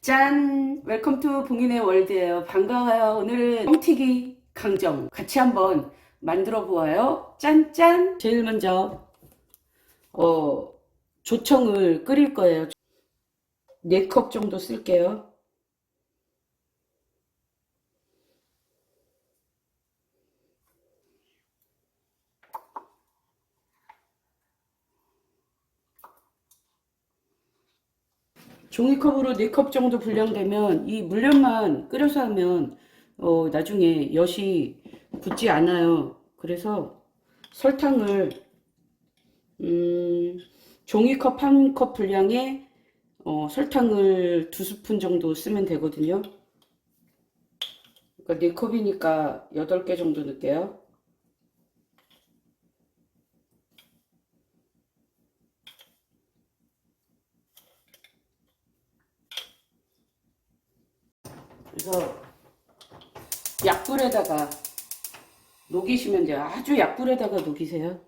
짠! 웰컴 투 봉인의 월드예요. 반가워요. 오늘은 뻥튀기 강정 같이 한번 만들어 보아요. 짠짠! 제일 먼저 어, 조청을 끓일 거예요. 4컵 정도 쓸게요. 종이컵으로 4컵 정도 분량되면 이 물엿만 끓여서 하면 어, 나중에 엿이 붙지 않아요. 그래서 설탕을 음, 종이컵 한 컵 분량에 어, 설탕을 두 스푼 정도 쓰면 되거든요. 그러니까 4컵이니까 8개 정도 넣을게요. 그래서 약불에다가 녹이시면 돼요. 아주 약불에다가 녹이세요.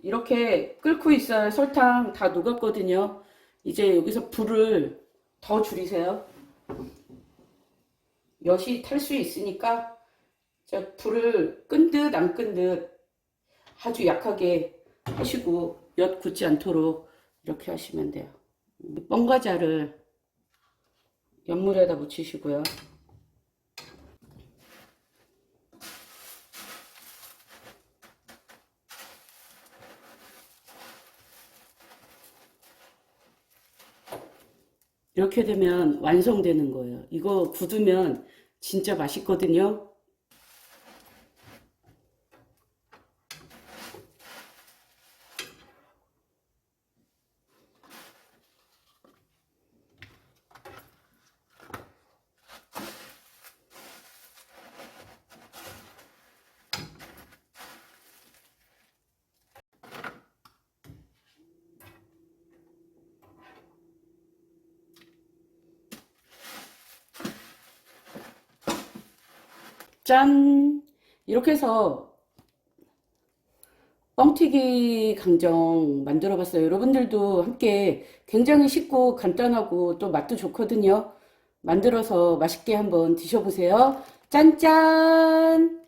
이렇게 끓고 있어요. 설탕 다 녹았거든요. 이제 여기서 불을 더 줄이세요. 엿이 탈 수 있으니까 자, 불을 끈 듯 안 끈 듯 아주 약하게 하시고 엿 굳지 않도록 이렇게 하시면 돼요. 음, 뻥과자를 연물에다 묻히시고요. 이렇게 되면 완성되는 거예요. 이거 굳으면 진짜 맛있거든요. 짠! 이렇게 해서 뻥튀기 강정 만들어 봤어요. 여러분들도 함께 굉장히 쉽고 간단하고 또 맛도 좋거든요. 만들어서 맛있게 한번 드셔보세요. 짠짠!